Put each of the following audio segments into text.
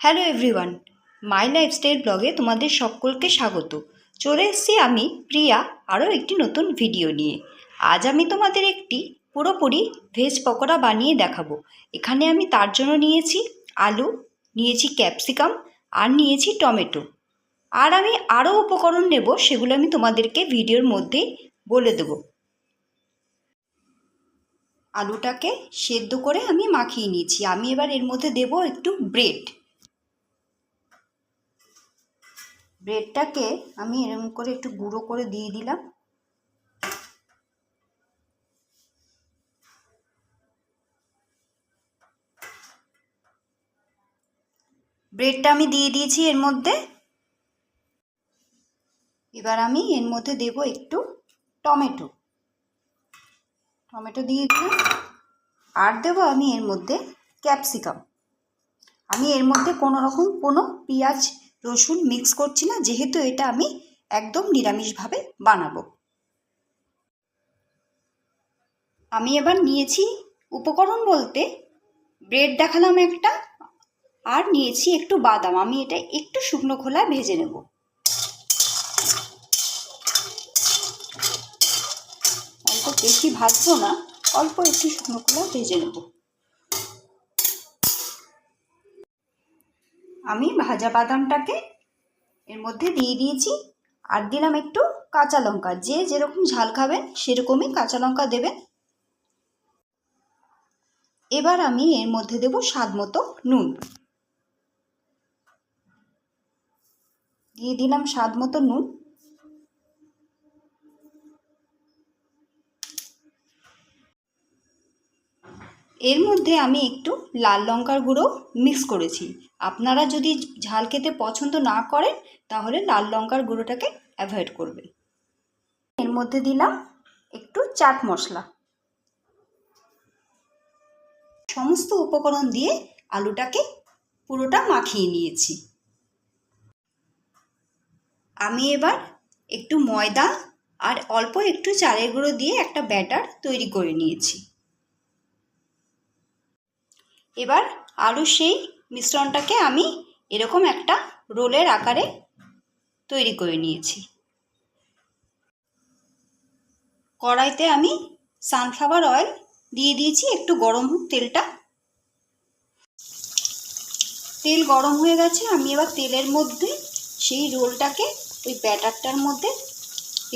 Hello everyone মাই lifestyle ব্লগে তোমাদের সকলকে স্বাগত। চলে এসেছি আমি, প্রিয়া, আরও একটি নতুন ভিডিও নিয়ে। আজ আমি তোমাদের একটি পুরোপুরি ভেজ পকোড়া বানিয়ে দেখাবো। এখানে আমি তার জন্য নিয়েছি আলু, নিয়েছি ক্যাপসিকাম আর নিয়েছি টমেটো। আর আমি আরও উপকরণ নেব, সেগুলো আমি তোমাদেরকে ভিডিওর মধ্যেই বলে দেবো। আলুটাকে সেদ্ধ করে আমি মাখিয়ে নিয়েছি। আমি এবার এর মধ্যে দেব একটু ব্রেড ব্রেডটাকে আমি এরকম করে একটু গুঁড়ো করে দিয়ে দিলাম। ব্রেডটা আমি দিয়ে দিয়েছি এর মধ্যে। এবার আমি এর মধ্যে দেব একটু টমেটো। টমেটো দিয়ে দিলাম। আর দেবো আমি এর মধ্যে ক্যাপসিকাম। আমি এর মধ্যে কোনো রকম কোনো পেঁয়াজ রসুন মিক্স করছি না, যেহেতু এটা আমি একদম নিরামিষভাবে বানাবো। আমি এবার নিয়েছি উপকরণ বলতে ব্রেড দেখালাম একটা, আর নিয়েছি একটু বাদাম। আমি এটা একটু শুকনো খোলা ভেজে নেব। অল্প বেশি ভাজবো না, অল্প একটু শুকনো খোলা ভেজে নেব। আমি ভাজা বাদামটাকে এর মধ্যে দিয়ে দিয়েছি। আর দিলাম একটু কাঁচা লঙ্কা। যে যেরকম ঝাল খাবেন, সেরকমই কাঁচা লঙ্কা দেবেন। এবার আমি এর মধ্যে দেব স্বাদ মতো নুন। দিয়ে দিলাম স্বাদ মতো নুন। এর মধ্যে আমি একটু লাল লঙ্কার গুঁড়ো মিক্স করেছি। আপনারা যদি ঝাল খেতে পছন্দ না করেন, তাহলে লাল লঙ্কার গুঁড়োটাকে অ্যাভয়েড করবেন। এর মধ্যে দিলাম একটু চাট মশলা। সমস্ত উপকরণ দিয়ে আলুটাকে পুরোটা মাখিয়ে নিয়েছি। আমি এবার একটু ময়দা আর অল্প একটু চালের গুঁড়ো দিয়ে একটা ব্যাটার তৈরি করে নিয়েছি। এবার আলু সেই মিশ্রণটাকে আমি এরকম একটা রোলের আকারে তৈরি করে নিয়েছি। কড়াইতে আমি সানফ্লাওয়ার অয়েল দিয়ে দিয়েছি, একটু গরম হোক তেলটা। তেল গরম হয়ে গেছে, আমি এবার তেলের মধ্যে সেই রোলটাকে ওই ব্যাটারটার মধ্যে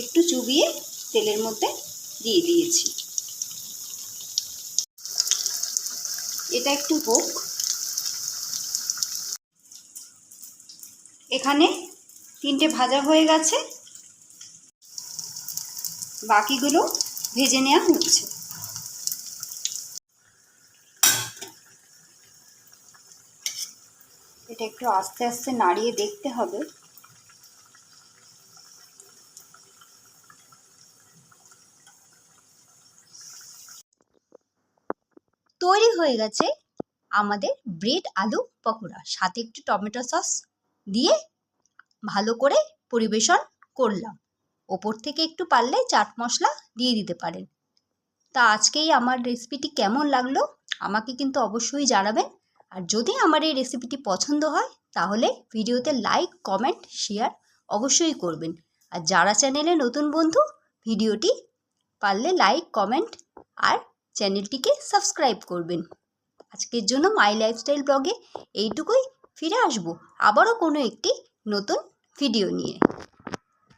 একটু চুবিয়ে তেলের মধ্যে দিয়ে দিয়েছি। এটা একটু হোক। এখানে তিনটে ভাজা হয়ে গেছে। বাকিগুলো ভেজে নেওয়া হচ্ছে। এটা একটু আস্তে আস্তে নাড়িয়ে দেখতে হবে। তৈরি হয়ে গেছে আমাদের ব্রেড আলু, পকোড়া। সাথে একটু টমেটো সস দিয়ে ভালো করে পরিবেশন করলাম। ওপর থেকে একটু পারলে চাট মশলা দিয়ে দিতে পারেন। তা আজকেই আমার রেসিপিটি কেমন লাগল আমাকে কিন্তু অবশ্যই জানাবেন। আর যদি আমার এই রেসিপিটি পছন্দ হয়, তাহলে ভিডিওতে লাইক কমেন্ট শেয়ার অবশ্যই করবেন। আর যারা চ্যানেলে নতুন বন্ধু, ভিডিওটি পারলে লাইক কমেন্ট আর চ্যানেলটিকে সাবস্ক্রাইব করবেন। আজকের জন্য মাই লাইফস্টাইল ব্লগে এইটুকুই। ফিরে আসব আবারও কোনো একটি নতুন ভিডিও নিয়ে।